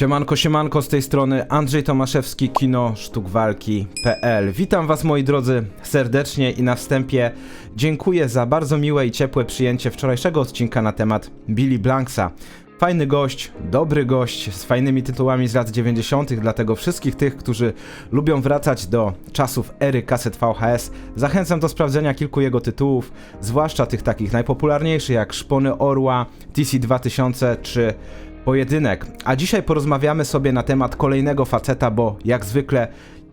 Siemanko, siemanko, z tej strony Andrzej Tomaszewski, kino sztuk walki.pl. Witam was moi drodzy serdecznie i na wstępie dziękuję za bardzo miłe i ciepłe przyjęcie wczorajszego odcinka na temat Billy Blanksa. Fajny gość, dobry gość, z fajnymi tytułami z lat 90., dlatego wszystkich tych, którzy lubią wracać do czasów ery kaset VHS, zachęcam do sprawdzenia kilku jego tytułów, zwłaszcza tych takich najpopularniejszych jak Szpony Orła, TC2000 czy Pojedynek. A dzisiaj porozmawiamy sobie na temat kolejnego faceta, bo jak zwykle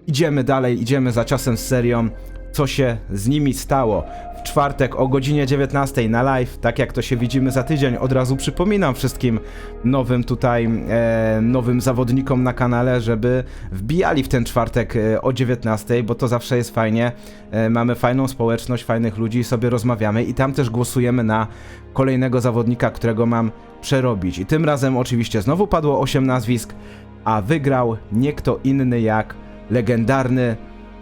idziemy dalej, idziemy za czasem z serią, co się z nimi stało. W czwartek o godzinie 19 na live, tak jak to się widzimy za tydzień, od razu przypominam wszystkim nowym tutaj, e, nowym zawodnikom na kanale, żeby wbijali w ten czwartek e, o 19, bo to zawsze jest fajnie. E, mamy fajną społeczność, fajnych ludzi sobie rozmawiamy i tam też głosujemy na kolejnego zawodnika, którego mam przerobić. I tym razem oczywiście znowu padło 8 nazwisk, a wygrał nie kto inny jak legendarny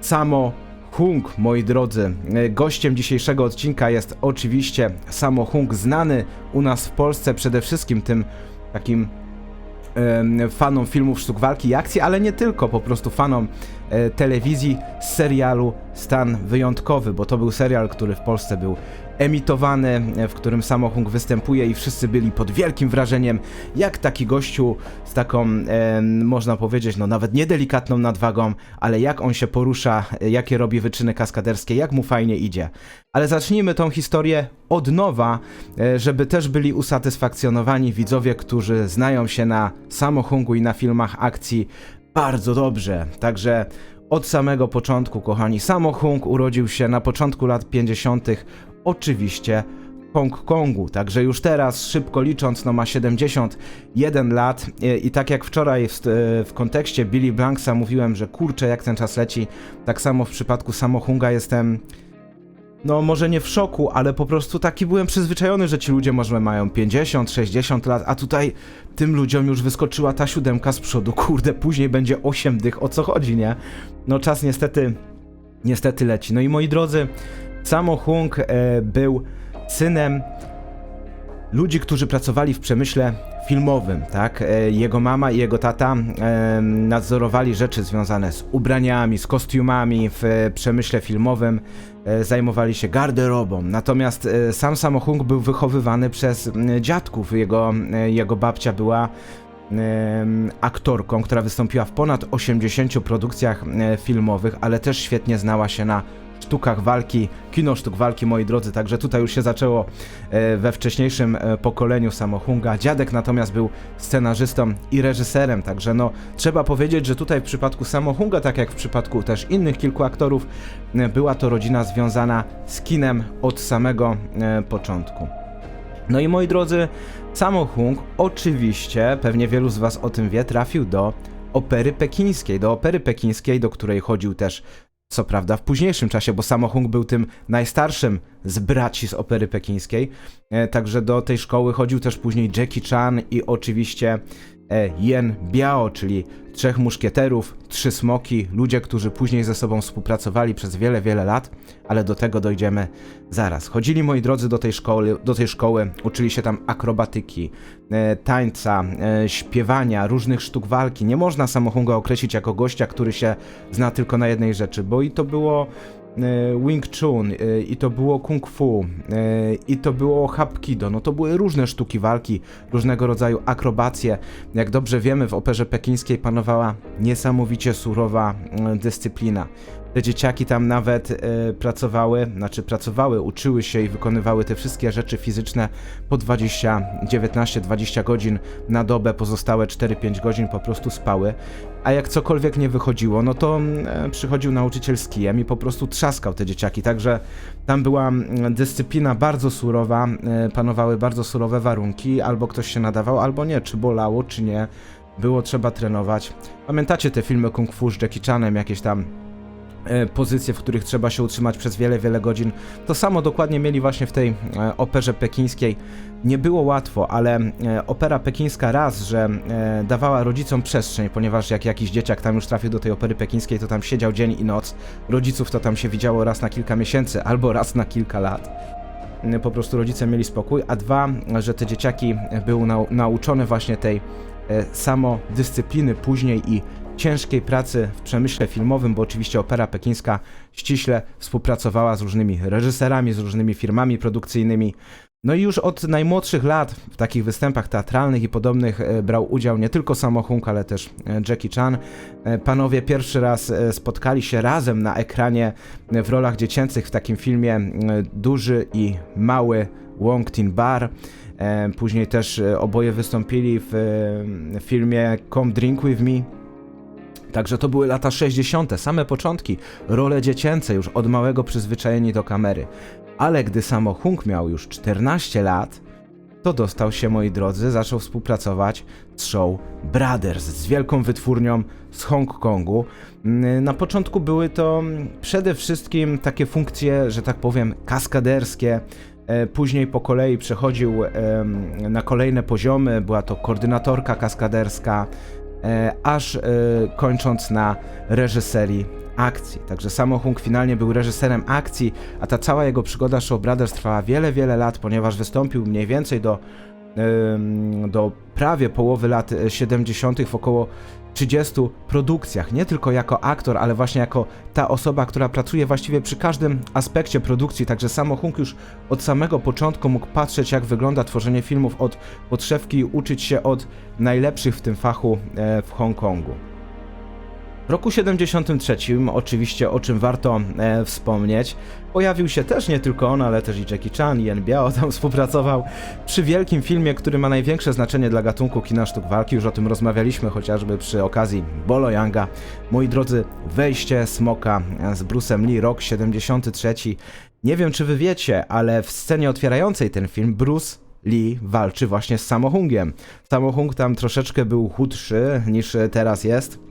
Samo Hung, moi drodzy. E, Gościem dzisiejszego odcinka jest oczywiście Samo Hung, znany u nas w Polsce przede wszystkim tym takim fanom filmów sztuk walki i akcji, ale nie tylko, po prostu fanom e, telewizji z serialu Stan Wyjątkowy, bo to był serial, który w Polsce był emitowany, w którym Samo Hung występuje i wszyscy byli pod wielkim wrażeniem, jak taki gościu z taką, e, można powiedzieć, no nawet niedelikatną nadwagą, ale jak on się porusza, e, jakie robi wyczyny kaskaderskie, jak mu fajnie idzie. Ale zacznijmy tą historię od nowa, e, żeby też byli usatysfakcjonowani widzowie, którzy znają się na Samo Hungu i na filmach akcji bardzo dobrze. Także od samego początku, kochani, Samo Hung urodził się na początku lat 50. oczywiście Hongkongu, także już teraz, szybko licząc, no ma 71 lat e, i tak jak wczoraj w, w kontekście Billy Blanksa mówiłem, że kurczę, jak ten czas leci, tak samo w przypadku Samo Hunga jestem no może nie w szoku, ale po prostu taki byłem przyzwyczajony, że ci ludzie może mają 50, 60 lat, a tutaj tym ludziom już wyskoczyła ta siódemka z przodu, kurde, później będzie 8 dych, o co chodzi, nie? No czas niestety, niestety leci. No i moi drodzy, Samo Hung e, był synem ludzi, którzy pracowali w przemyśle filmowym, tak? E, Jego mama i jego tata nadzorowali rzeczy związane z ubraniami, z kostiumami w e, przemyśle filmowym, zajmowali się garderobą. Natomiast sam Samohung był wychowywany przez dziadków. Jego, jego babcia była aktorką, która wystąpiła w ponad 80 produkcjach filmowych, ale też świetnie znała się na sztukach walki, kino sztuk walki, moi drodzy, także tutaj już się zaczęło e, we wcześniejszym e, pokoleniu Samohunga. Dziadek natomiast był scenarzystą i reżyserem, także no trzeba powiedzieć, że tutaj w przypadku Samohunga, tak jak w przypadku też innych kilku aktorów, e, była to rodzina związana z kinem od samego początku. No i moi drodzy, Samo Hung oczywiście, pewnie wielu z was o tym wie, trafił do opery pekińskiej, do opery pekińskiej, do której chodził też co prawda w późniejszym czasie, bo Samo Hung był tym najstarszym z braci z opery pekińskiej, e, także do tej szkoły chodził też później Jackie Chan i oczywiście e, Yen Biao, czyli trzech muszkieterów, trzy smoki, ludzie, którzy później ze sobą współpracowali przez wiele, wiele lat, ale do tego dojdziemy zaraz. Chodzili moi drodzy do tej szkoły, do tej szkoły uczyli się tam akrobatyki, e, tańca, e, śpiewania, różnych sztuk walki. Nie można Samohunga określić jako gościa, który się zna tylko na jednej rzeczy, bo i to było Wing Chun, e, i to było Kung Fu, e, i to było Hapkido, no to były różne sztuki walki, różnego rodzaju akrobacje. Jak dobrze wiemy, w operze pekińskiej panowała niesamowicie surowa e, dyscyplina. Te dzieciaki tam nawet e, pracowały, znaczy pracowały, uczyły się i wykonywały te wszystkie rzeczy fizyczne po 20, 19-20 godzin na dobę, pozostałe 4-5 godzin po prostu spały. A jak cokolwiek nie wychodziło, no to e, przychodził nauczyciel z kijem i po prostu trzaskał te dzieciaki. Także tam była mm, dyscyplina bardzo surowa, e, panowały bardzo surowe warunki, albo ktoś się nadawał, albo nie, czy bolało, czy nie. Było trzeba trenować. Pamiętacie te filmy Kung Fu z Jackie Chanem, jakieś tam pozycje, w których trzeba się utrzymać przez wiele, wiele godzin. To samo dokładnie mieli właśnie w tej e, operze pekińskiej. Nie było łatwo, ale e, opera pekińska raz, że e, dawała rodzicom przestrzeń, ponieważ jak jakiś dzieciak tam już trafił do tej opery pekińskiej, to tam siedział dzień i noc. Rodziców to tam się widziało raz na kilka miesięcy albo raz na kilka lat po prostu rodzice mieli spokój, a dwa, że te dzieciaki były nau nauczone właśnie tej e, samodyscypliny później i ciężkiej pracy w przemyśle filmowym, bo oczywiście Opera Pekińska ściśle współpracowała z różnymi reżyserami, z różnymi firmami produkcyjnymi. No i już od najmłodszych lat w takich występach teatralnych i podobnych e, brał udział nie tylko Sammo Hung, ale też e, Jackie Chan. E, Panowie pierwszy raz spotkali się razem na ekranie w rolach dziecięcych w takim filmie Duży i Mały Wong Tin Bar. Później też oboje wystąpili w filmie Come Drink With Me. Także to były lata 60., same początki, role dziecięce już od małego przyzwyczajeni do kamery. Ale gdy Sammo Hung miał już 14 lat, to dostał się, moi drodzy, zaczął współpracować z Show Brothers, z wielką wytwórnią z Hongkongu. Mm, Na początku były to przede wszystkim takie funkcje, że tak powiem, kaskaderskie. E, Później po kolei przechodził na kolejne poziomy, była to koordynatorka kaskaderska, aż e, kończąc na reżyserii akcji. Także Sammo Hung finalnie był reżyserem akcji, a ta cała jego przygoda Show Brothers trwała wiele, wiele lat, ponieważ wystąpił mniej więcej do, do prawie połowy lat e, 70. w około 30 produkcjach. Nie tylko jako aktor, ale właśnie jako ta osoba, która pracuje właściwie przy każdym aspekcie produkcji. Także Sammo Hung już od samego początku mógł patrzeć, jak wygląda tworzenie filmów od podszewki i uczyć się od najlepszych w tym fachu e, w Hongkongu. W roku 73, oczywiście o czym warto e, wspomnieć, pojawił się też nie tylko on, ale też i Jackie Chan, i Biao tam współpracował przy wielkim filmie, który ma największe znaczenie dla gatunku kina sztuk walki. Już o tym rozmawialiśmy chociażby przy okazji Bolo Yanga. Moi drodzy, wejście Smoka z Bruce'em Lee, rok 73. Nie wiem, czy wy wiecie, ale w scenie otwierającej ten film Bruce Lee walczy właśnie z Sammo Hungiem. Sammo Hung tam troszeczkę był chudszy niż teraz jest.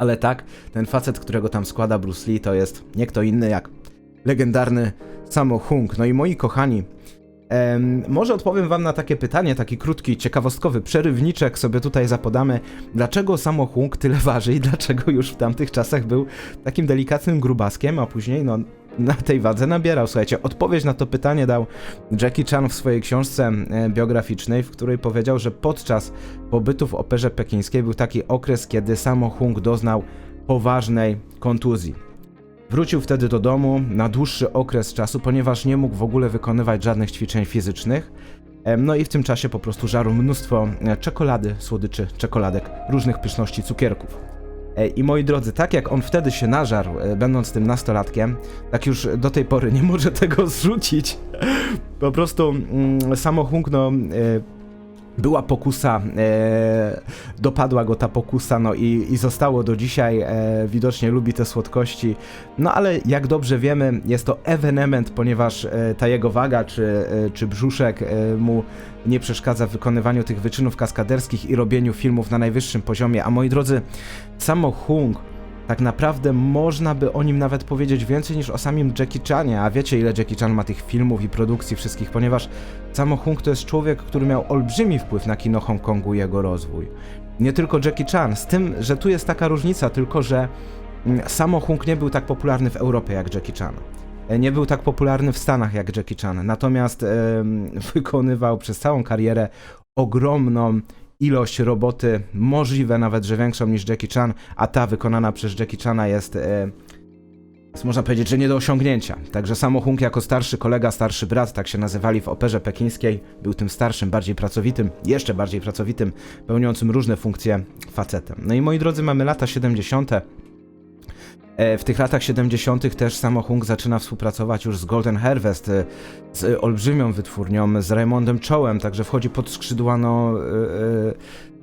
Ale tak, ten facet, którego tam składa Bruce Lee, to jest nie kto inny jak legendarny Sammo Hung. No i moi kochani, em, może odpowiem wam na takie pytanie, taki krótki, ciekawostkowy przerywniczek sobie tutaj zapodamy. Dlaczego Sammo Hung tyle waży i dlaczego już w tamtych czasach był takim delikatnym grubaskiem, a później no na tej wadze nabierał. Słuchajcie, odpowiedź na to pytanie dał Jackie Chan w swojej książce e, biograficznej, w której powiedział, że podczas pobytu w operze pekińskiej był taki okres, kiedy Sammo Hung doznał poważnej kontuzji. Wrócił wtedy do domu na dłuższy okres czasu, ponieważ nie mógł w ogóle wykonywać żadnych ćwiczeń fizycznych. Em, No i w tym czasie po prostu żarł mnóstwo e, czekolady, słodyczy, czekoladek, różnych pyszności, cukierków. E, I moi drodzy, tak jak on wtedy się nażarł, e, będąc tym nastolatkiem, tak już do tej pory nie może tego zrzucić. Po prostu mm, samo no, e, była pokusa, e, dopadła go ta pokusa, no i, i zostało do dzisiaj. E, widocznie lubi te słodkości, no ale jak dobrze wiemy, jest to ewenement, ponieważ e, ta jego waga czy, e, czy brzuszek e, mu nie przeszkadza w wykonywaniu tych wyczynów kaskaderskich i robieniu filmów na najwyższym poziomie. A moi drodzy, samo Hung tak naprawdę można by o nim nawet powiedzieć więcej niż o samym Jackie Chanie, a wiecie ile Jackie Chan ma tych filmów i produkcji wszystkich, ponieważ Sammo Hung to jest człowiek, który miał olbrzymi wpływ na kino Hongkongu i jego rozwój. Nie tylko Jackie Chan, z tym, że tu jest taka różnica, tylko że mm, Sammo Hung nie był tak popularny w Europie jak Jackie Chan. E, Nie był tak popularny w Stanach jak Jackie Chan, natomiast wykonywał przez całą karierę ogromną ilość roboty, możliwe nawet, że większą niż Jackie Chan, a ta wykonana przez Jackie Chana jest, e, jest można powiedzieć, że nie do osiągnięcia. Także Sammo Hung jako starszy kolega, starszy brat, tak się nazywali w operze pekińskiej, był tym starszym, bardziej pracowitym, jeszcze bardziej pracowitym, pełniącym różne funkcje facetem. No i moi drodzy, mamy lata 70. E, W tych latach 70. też Sammo Hung zaczyna współpracować już z Golden Harvest, e, z olbrzymią wytwórnią, z Raymondem Chołem, także wchodzi pod skrzydła no, e,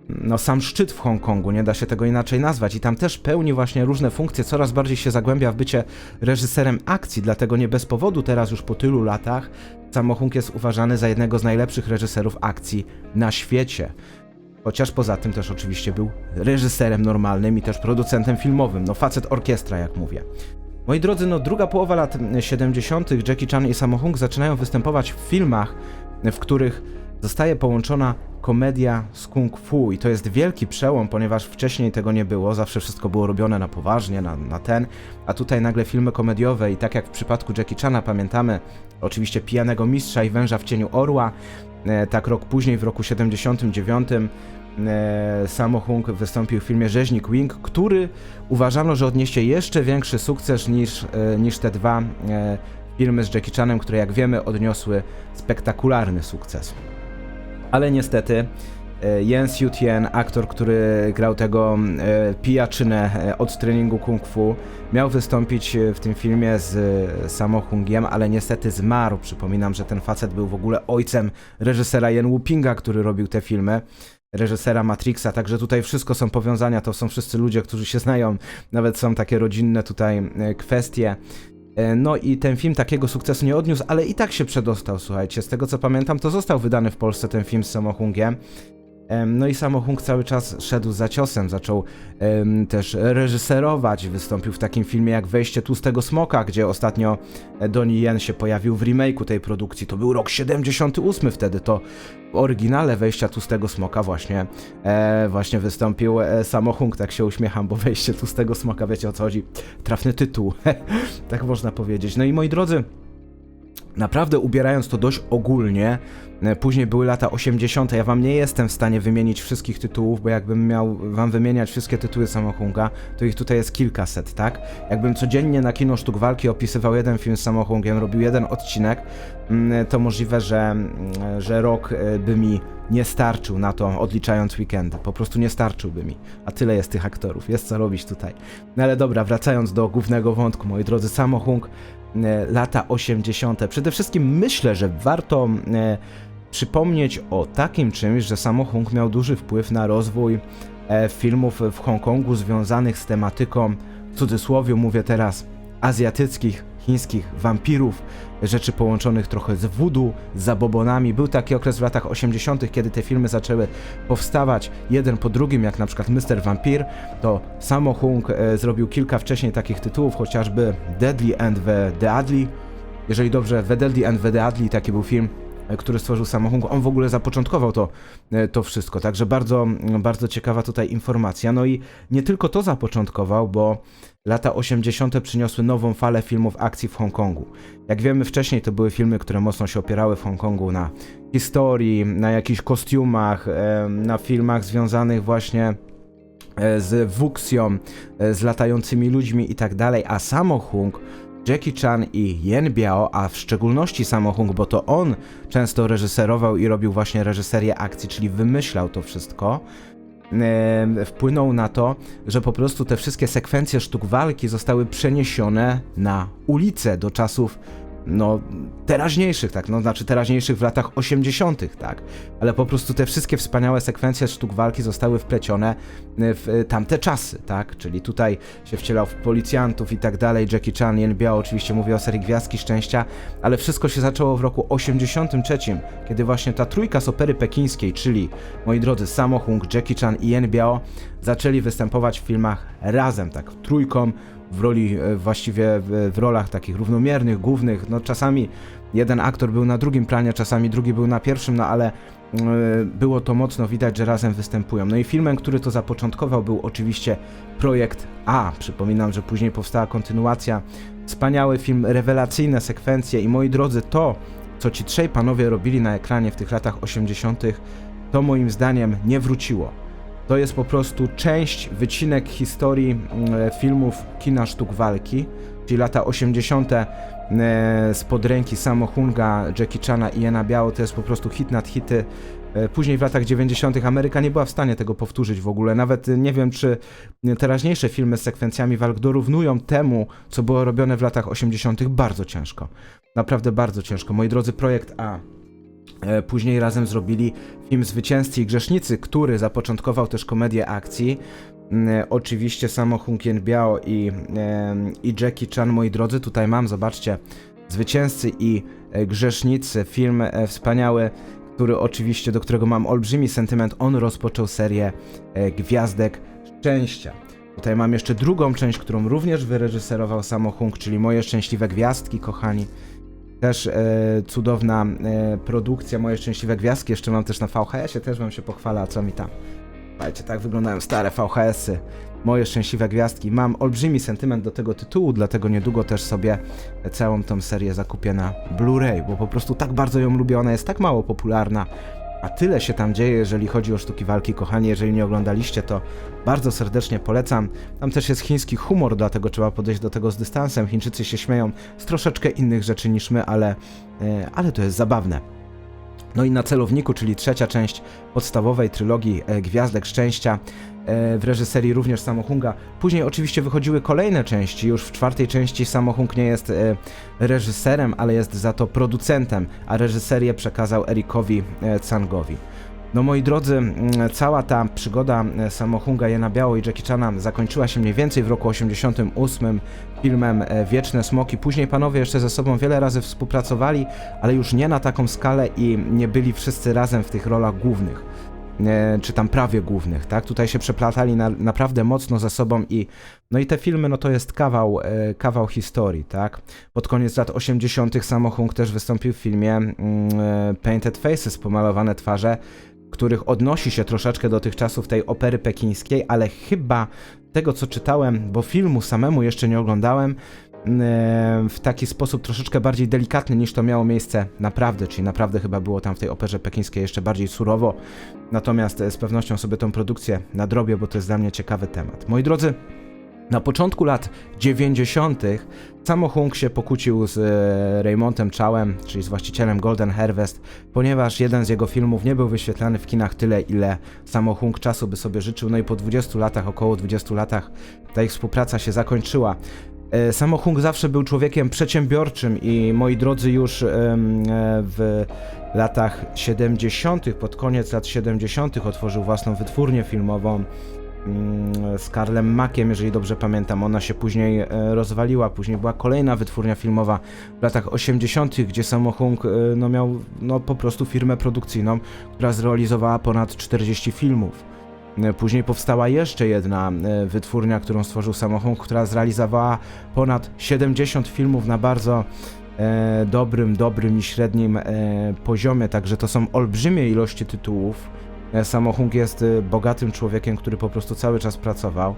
no sam szczyt w Hongkongu, nie da się tego inaczej nazwać i tam też pełni właśnie różne funkcje, coraz bardziej się zagłębia w bycie reżyserem akcji, dlatego nie bez powodu teraz już po tylu latach Sammo Hung jest uważany za jednego z najlepszych reżyserów akcji na świecie. Chociaż poza tym też oczywiście był reżyserem normalnym i też producentem filmowym. No facet orkiestra, jak mówię. Moi drodzy, no druga połowa lat 70. Jackie Chan i Sammo Hung zaczynają występować w filmach, w których zostaje połączona komedia z kung fu i to jest wielki przełom, ponieważ wcześniej tego nie było, zawsze wszystko było robione na poważnie, na, na ten, a tutaj nagle filmy komediowe i tak jak w przypadku Jackie Chana pamiętamy oczywiście Pijanego Mistrza i Węża w cieniu Orła, e, tak rok później, w roku 79 e, Sammo Hung wystąpił w filmie Rzeźnik Wing, który uważano, że odniesie jeszcze większy sukces niż, e, niż te dwa e, filmy z Jackie Chanem, które jak wiemy odniosły spektakularny sukces. Ale niestety e, Jens Yutien, aktor, który grał tego e, pijaczynę e, od treningu kung fu, miał wystąpić e, w tym filmie z e, Sammo Hungiem, ale niestety zmarł. Przypominam, że ten facet był w ogóle ojcem reżysera Yen Wupinga, który robił te filmy reżysera Matrixa, także tutaj wszystko są powiązania, to są wszyscy ludzie, którzy się znają, nawet są takie rodzinne tutaj e, kwestie. E, No i ten film takiego sukcesu nie odniósł, ale i tak się przedostał, słuchajcie. Z tego co pamiętam, to został wydany w Polsce ten film z Samohungiem. No i Samohung cały czas szedł za ciosem, zaczął em, też reżyserować, wystąpił w takim filmie jak Wejście Tłustego Smoka, gdzie ostatnio e, Donnie Yen się pojawił w remake'u tej produkcji. To był rok 78 wtedy, to w oryginale Wejścia Tłustego Smoka właśnie, e, właśnie wystąpił e, tak się uśmiecham, bo Wejście Tłustego Smoka, wiecie o co chodzi, trafny tytuł, tak można powiedzieć. No i moi drodzy, naprawdę ubierając to dość ogólnie, e, później były lata 80. Ja wam nie jestem w stanie wymienić wszystkich tytułów, bo jakbym miał wam wymieniać wszystkie tytuły Samohunga, to ich tutaj jest kilkaset, tak? Jakbym codziennie na kino sztuk walki opisywał jeden film z Samohungiem, robił jeden odcinek, mm, to możliwe, że, mm, że rok e, by mi nie starczył na to, odliczając weekendy. Po prostu nie starczyłby mi. A tyle jest tych aktorów, jest co robić tutaj. No ale dobra, wracając do głównego wątku, moi drodzy, Samohung, e, lata 80. Przede wszystkim myślę, że warto e, przypomnieć o takim czymś, że Samohung miał duży wpływ na rozwój e, filmów w Hongkongu związanych z tematyką, w cudzysłowie mówię teraz, azjatyckich, chińskich wampirów, rzeczy połączonych trochę z voodoo, z zabobonami. Był taki okres w latach 80., kiedy te filmy zaczęły powstawać jeden po drugim, jak na przykład Mr. Vampir, to Sammo Hung e, zrobił kilka wcześniej takich tytułów, chociażby Deadly and the Deadly. Jeżeli dobrze, The Deadly and the Deadly, taki był film, który stworzył Sammo Hung. On w ogóle zapoczątkował to, e, to wszystko, także bardzo, bardzo ciekawa tutaj informacja. No i nie tylko to zapoczątkował, bo lata 80. przyniosły nową falę filmów akcji w Hongkongu. Jak wiemy wcześniej to były filmy, które mocno się opierały w Hongkongu na historii, na jakichś kostiumach, e, na filmach związanych właśnie e, z wuksją, e, z latającymi ludźmi i tak dalej, a Sammo Hung Jackie Chan i Yen Biao, a w szczególności Sammo Hung, bo to on często reżyserował i robił właśnie reżyserię akcji, czyli wymyślał to wszystko, wpłynął na to, że po prostu te wszystkie sekwencje sztuk walki zostały przeniesione na ulicę do czasów no, teraźniejszych, tak, no, znaczy teraźniejszych w latach 80., tak, ale po prostu te wszystkie wspaniałe sekwencje sztuk walki zostały wplecione w e, tamte czasy, tak, czyli tutaj się wcielał w policjantów i tak dalej, Jackie Chan, Yen Biao, oczywiście mówię o serii Gwiazdki Szczęścia, ale wszystko się zaczęło w roku 83, kiedy właśnie ta trójka z opery pekińskiej, czyli, moi drodzy, Sammo Hung, Jackie Chan i Yen Biao, zaczęli występować w filmach razem, tak, trójką, w roli e, właściwie w, rolach takich równomiernych, głównych. No czasami jeden aktor był na drugim planie, czasami drugi był na pierwszym, no ale e, było to mocno widać, że razem występują. No i filmem, który to zapoczątkował był oczywiście Projekt A. Przypominam, że później powstała kontynuacja. Wspaniały film, rewelacyjne sekwencje i moi drodzy, to co ci trzej panowie robili na ekranie w tych latach 80., to moim zdaniem nie wróciło. To jest po prostu część, wycinek historii mm, filmów kina sztuk walki, czyli lata 80. e, spod ręki Sammo Hunga, Jackie Chana i Jena Biao, to jest po prostu hit nad hity. E, Później w latach 90. Ameryka nie była w stanie tego powtórzyć w ogóle. Nawet e, nie wiem, czy teraźniejsze filmy z sekwencjami walk dorównują temu, co było robione w latach 80. Bardzo ciężko. Naprawdę bardzo ciężko. Moi drodzy, projekt A. E, Później razem zrobili film Zwycięzcy i Grzesznicy, który zapoczątkował też komedię akcji. Mm, Oczywiście samo Hung Biao i, i Jackie Chan, moi drodzy, tutaj mam, zobaczcie, Zwycięzcy i e, Grzesznicy, film e, wspaniały, który oczywiście, do którego mam olbrzymi sentyment, on rozpoczął serię e, Gwiazdek Szczęścia. Tutaj mam jeszcze drugą część, którą również wyreżyserował Samo Hung, czyli Moje Szczęśliwe Gwiazdki, kochani. Też e, cudowna e, produkcja, moje szczęśliwe gwiazdki. Jeszcze mam też na VHS-ie, też wam się pochwala, co mi tam. Słuchajcie, tak wyglądają stare VHS-y. Moje szczęśliwe gwiazdki. Mam olbrzymi sentyment do tego tytułu, dlatego niedługo też sobie całą tą serię zakupię na Blu-ray, bo po prostu tak bardzo ją lubię. Ona jest tak mało popularna. A tyle się tam dzieje, jeżeli chodzi o sztuki walki, kochani. Jeżeli nie oglądaliście, to bardzo serdecznie polecam. Tam też jest chiński humor, dlatego trzeba podejść do tego z dystansem. Chińczycy się śmieją z troszeczkę innych rzeczy niż my, ale, e, ale to jest zabawne. No i na celowniku, czyli trzecia część podstawowej trylogii e, Gwiazdek Szczęścia w reżyserii również Samohunga. Później oczywiście wychodziły kolejne części. Już w czwartej części Samohung nie jest e, reżyserem, ale jest za to producentem, a reżyserię przekazał Erikowi e, Cangowi. No moi drodzy, cała ta przygoda e, Samohunga, Jena Biało i Jackie Chana zakończyła się mniej więcej w roku 88 filmem e, Wieczne Smoki. Później panowie jeszcze ze sobą wiele razy współpracowali, ale już nie na taką skalę i nie byli wszyscy razem w tych rolach głównych. E, czy tam prawie głównych, tak? Tutaj się przeplatali na, naprawdę mocno ze sobą i no i te filmy, no to jest kawał, e, kawał historii, tak? Pod koniec lat 80. Samohung też wystąpił w filmie mm, e, Painted Faces, pomalowane twarze, których odnosi się troszeczkę do tych czasów tej opery pekińskiej, ale chyba tego co czytałem, bo filmu samemu jeszcze nie oglądałem, w taki sposób troszeczkę bardziej delikatny niż to miało miejsce naprawdę, czyli naprawdę chyba było tam w tej operze pekińskiej jeszcze bardziej surowo. Natomiast e, z pewnością sobie tą produkcję nadrobię, bo to jest dla mnie ciekawy temat. Moi drodzy, na początku lat 90. Sammo Hung się pokłócił z e, Raymontem Chowem, czyli z właścicielem Golden Harvest, ponieważ jeden z jego filmów nie był wyświetlany w kinach tyle, ile Sammo Hung czasu by sobie życzył. No i po 20 latach, około 20 latach, ta ich współpraca się zakończyła. E, Sammo Hung zawsze był człowiekiem przedsiębiorczym i moi drodzy już e, w latach 70., pod koniec lat 70. otworzył własną wytwórnię filmową mm, z Karlem Makiem, jeżeli dobrze pamiętam. Ona się później e, rozwaliła, później była kolejna wytwórnia filmowa w latach 80., gdzie Sammo Hung no, miał no, po prostu firmę produkcyjną, która zrealizowała ponad 40 filmów. E, Później powstała jeszcze jedna e, wytwórnia, którą stworzył Sammo Hung, która zrealizowała ponad 70 filmów na bardzo e, dobrym, dobrym i średnim poziomie, także to są olbrzymie ilości tytułów. E, Sammo Hung jest bogatym człowiekiem, który po prostu cały czas pracował.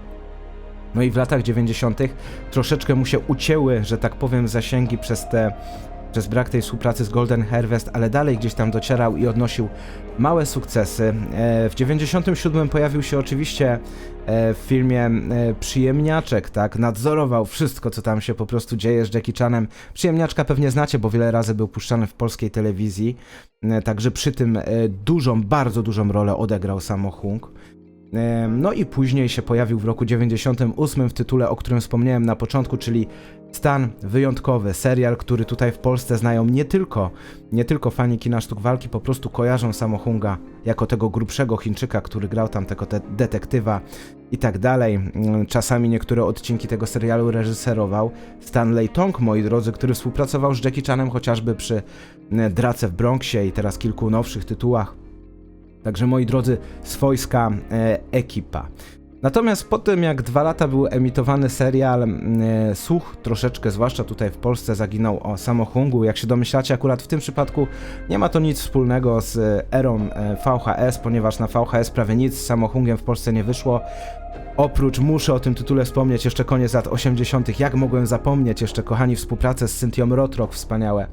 No i w latach 90. troszeczkę mu się ucięły, że tak powiem, zasięgi przez te przez brak tej współpracy z Golden Harvest, ale dalej gdzieś tam docierał i odnosił małe sukcesy. E, W 97 pojawił się oczywiście e, w filmie e, Przyjemniaczek, tak? Nadzorował wszystko, co tam się po prostu dzieje z Jackie Chanem. Przyjemniaczka pewnie znacie, bo wiele razy był puszczany w polskiej telewizji. Także przy tym dużą, bardzo dużą rolę odegrał Sammo Hung. No i później się pojawił w roku 98 w tytule, o którym wspomniałem na początku, czyli Stan Wyjątkowy, serial, który tutaj w Polsce znają nie tylko, nie tylko fani kina sztuk walki, po prostu kojarzą Sammo Hunga jako tego grubszego Chińczyka, który grał tam tego te detektywa i tak dalej. Mm, Czasami niektóre odcinki tego serialu reżyserował Stanley Tong, moi drodzy, który współpracował z Jackie Chanem chociażby przy mm, Drace w Bronxie i teraz kilku nowszych tytułach. Także moi drodzy, swojska e, ekipa. Natomiast po tym jak dwa lata był emitowany serial, mm, e, słuch troszeczkę, zwłaszcza tutaj w Polsce, zaginął o Samohungu. Jak się domyślacie, akurat w tym przypadku nie ma to nic wspólnego z erą e, VHS, ponieważ na VHS prawie nic z Samohungiem w Polsce nie wyszło. Oprócz, muszę o tym tytule wspomnieć, jeszcze koniec lat 80. Jak mogłem zapomnieć, jeszcze kochani, współpracę z Cynthią Rotrock, wspaniałe.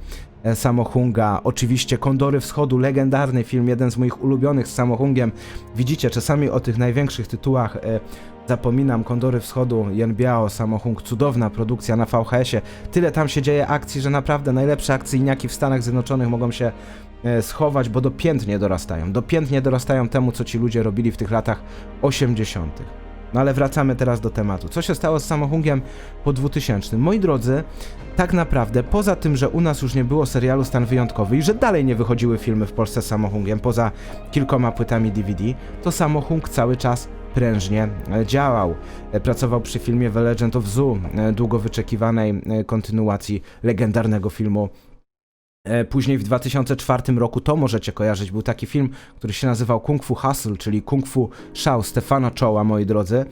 e, Samohunga, oczywiście Kondory Wschodu, legendarny film, jeden z moich ulubionych z Samohungiem. Widzicie, czasami o tych największych tytułach e, zapominam. Kondory Wschodu, Jen Biao, Samohung, cudowna produkcja na VHS-ie. Tyle tam się dzieje akcji, że naprawdę najlepsze akcyjniaki w Stanach Zjednoczonych mogą się e, schować, bo dopiętnie dorastają. Dopiętnie dorastają temu, co ci ludzie robili w tych latach 80. No ale wracamy teraz do tematu. Co się stało z Samohungiem po 2000? Moi drodzy, tak naprawdę, poza tym, że u nas już nie było serialu Stan Wyjątkowy i że dalej nie wychodziły filmy w Polsce z Samohungiem, poza kilkoma płytami DVD, to Samohung cały czas prężnie e, działał. E, Pracował przy filmie The Legend of Zoo, e, długo wyczekiwanej kontynuacji legendarnego filmu Później w 2004 roku, to możecie kojarzyć, był taki film, który się nazywał Kung Fu Hustle, czyli Kung Fu Shao Stefano Choa, moi drodzy.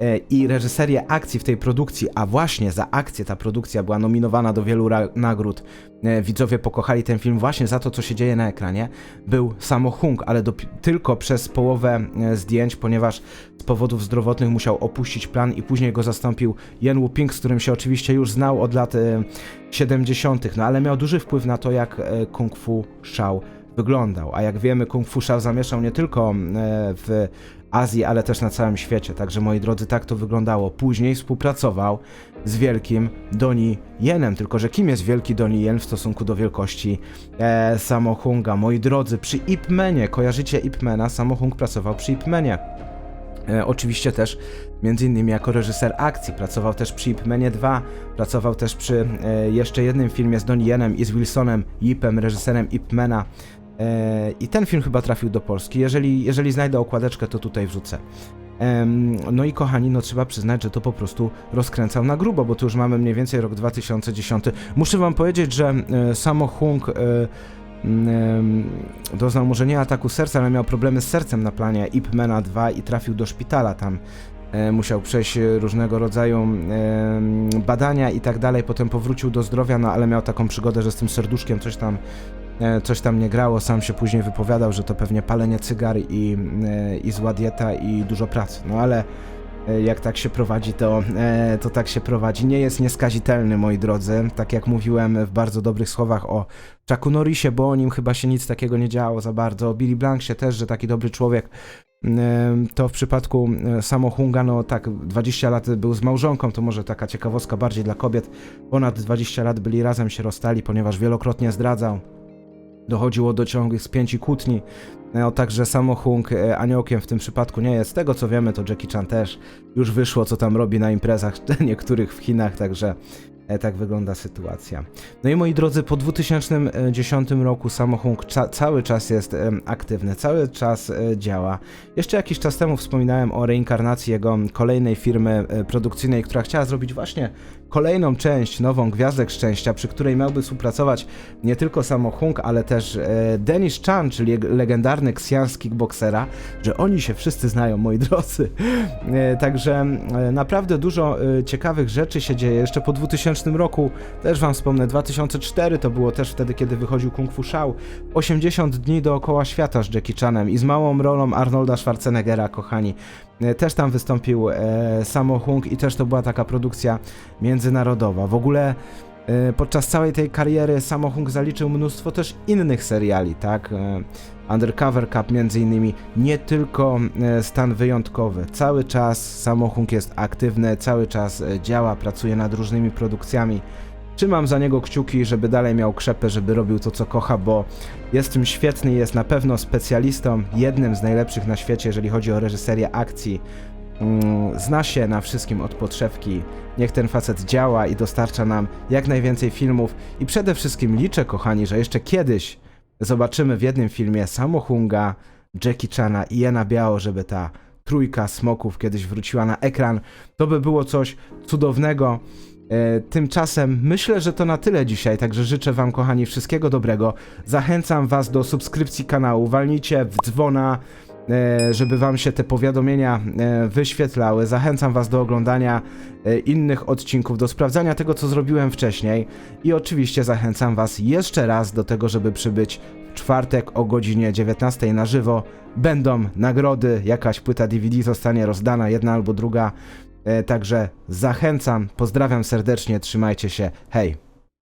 E, I reżyserię akcji w tej produkcji, a właśnie za akcję ta produkcja była nominowana do wielu nagród. E, Widzowie pokochali ten film właśnie za to, co się dzieje na ekranie. Był Samo Hung, ale tylko przez połowę e, zdjęć, ponieważ z powodów zdrowotnych musiał opuścić plan i później go zastąpił Yen Wu-ping, z którym się oczywiście już znał od lat e, 70., no ale miał duży wpływ na to, jak e, Kung Fu Shao wyglądał. A jak wiemy, Kung Fu Shao zamieszał nie tylko w Azji, ale też na całym świecie. Także moi drodzy, tak to wyglądało. Później współpracował z wielkim Doni Jenem. Tylko, że kim jest wielki Doni Yen w stosunku do wielkości e, Sammo Hunga? Moi drodzy, przy Ip Manie, kojarzycie Ip Mana? Sammo Hung pracował przy Ip Manie. E, oczywiście też między innymi jako reżyser akcji, pracował też przy Ip Manie 2, pracował też przy e, jeszcze jednym filmie z Donnie Yenem i z Wilsonem Yipem, reżyserem Ip Mana. E, I ten film chyba trafił do Polski. Jeżeli, jeżeli znajdę okładeczkę, to tutaj wrzucę. No i kochani, no trzeba przyznać, że to po prostu rozkręcał na grubo, bo tu już mamy mniej więcej rok 2010. Muszę wam powiedzieć, że e, Samo Hung e, doznał może nie ataku serca, ale miał problemy z sercem na planie Ip Mana 2 i trafił do szpitala tam. Musiał przejść różnego rodzaju badania i tak dalej, potem powrócił do zdrowia, no ale miał taką przygodę, że z tym serduszkiem coś tam coś tam nie grało, sam się później wypowiadał, że to pewnie palenie cygar i, e, i zła dieta i dużo pracy. No ale e, jak tak się prowadzi, to, e, to tak się prowadzi. Nie jest nieskazitelny, moi drodzy. Tak jak mówiłem w bardzo dobrych słowach o Chucku Norrisie, bo o nim chyba się nic takiego nie działo za bardzo. O Billy Blanksie też, że taki dobry człowiek. E, To w przypadku e, Samo Hunga, no tak, 20 lat był z małżonką, to może taka ciekawostka bardziej dla kobiet. Ponad 20 lat byli razem, się rozstali, ponieważ wielokrotnie zdradzał. Dochodziło do ciągłych spięć i kłótni. No, także Samo Hung e, aniołkiem w tym przypadku nie jest. Z tego co wiemy, to Jackie Chan też już wyszło, co tam robi na imprezach niektórych w Chinach, także e, tak wygląda sytuacja. No i moi drodzy, po 2010 roku Samo Hung ca cały czas jest aktywny, cały czas działa. Jeszcze jakiś czas temu wspominałem o reinkarnacji jego kolejnej firmy produkcyjnej, która chciała zrobić właśnie kolejną część, nową Gwiazdek Szczęścia, przy której miałby współpracować nie tylko Samo Hung, ale też e, Dennis Chan, czyli leg- legendarny ksiądz kickboxera, że oni się wszyscy znają, moi drodzy. E, Także e, naprawdę dużo e, ciekawych rzeczy się dzieje. Jeszcze po 2000 roku, też wam wspomnę, 2004 to było też wtedy, kiedy wychodził Kung Fu Shao. 80 dni dookoła świata z Jackie Chanem i z małą rolą Arnolda Schwarzeneggera, kochani. E, Też tam wystąpił e, Samo Hung i też to była taka produkcja międzynarodowa. W ogóle e, podczas całej tej kariery Samo Hung zaliczył mnóstwo też innych seriali, tak? Undercover Cup między innymi, nie tylko stan wyjątkowy. Cały czas Samo Hung jest aktywny, cały czas działa, pracuje nad różnymi produkcjami. Trzymam za niego kciuki, żeby dalej miał krzepę, żeby robił to, co kocha, bo jest tym świetny, jest na pewno specjalistą, jednym z najlepszych na świecie, jeżeli chodzi o reżyserię akcji. Mm, Zna się na wszystkim od podszewki. Niech ten facet działa i dostarcza nam jak najwięcej filmów. I przede wszystkim liczę, kochani, że jeszcze kiedyś zobaczymy w jednym filmie Samo Hunga, Jackie Chana i Jena Biao, żeby ta trójka smoków kiedyś wróciła na ekran. To by było coś cudownego. E, Tymczasem myślę, że to na tyle dzisiaj, także życzę Wam, kochani, wszystkiego dobrego. Zachęcam Was do subskrypcji kanału, walnijcie w dzwona, e, żeby Wam się te powiadomienia e, wyświetlały. Zachęcam Was do oglądania innych odcinków, do sprawdzania tego, co zrobiłem wcześniej. I oczywiście zachęcam Was jeszcze raz do tego, żeby przybyć w czwartek o godzinie 19 na żywo. Będą nagrody, jakaś płyta DVD zostanie rozdana, jedna albo druga. E, Także zachęcam, pozdrawiam serdecznie, trzymajcie się, hej!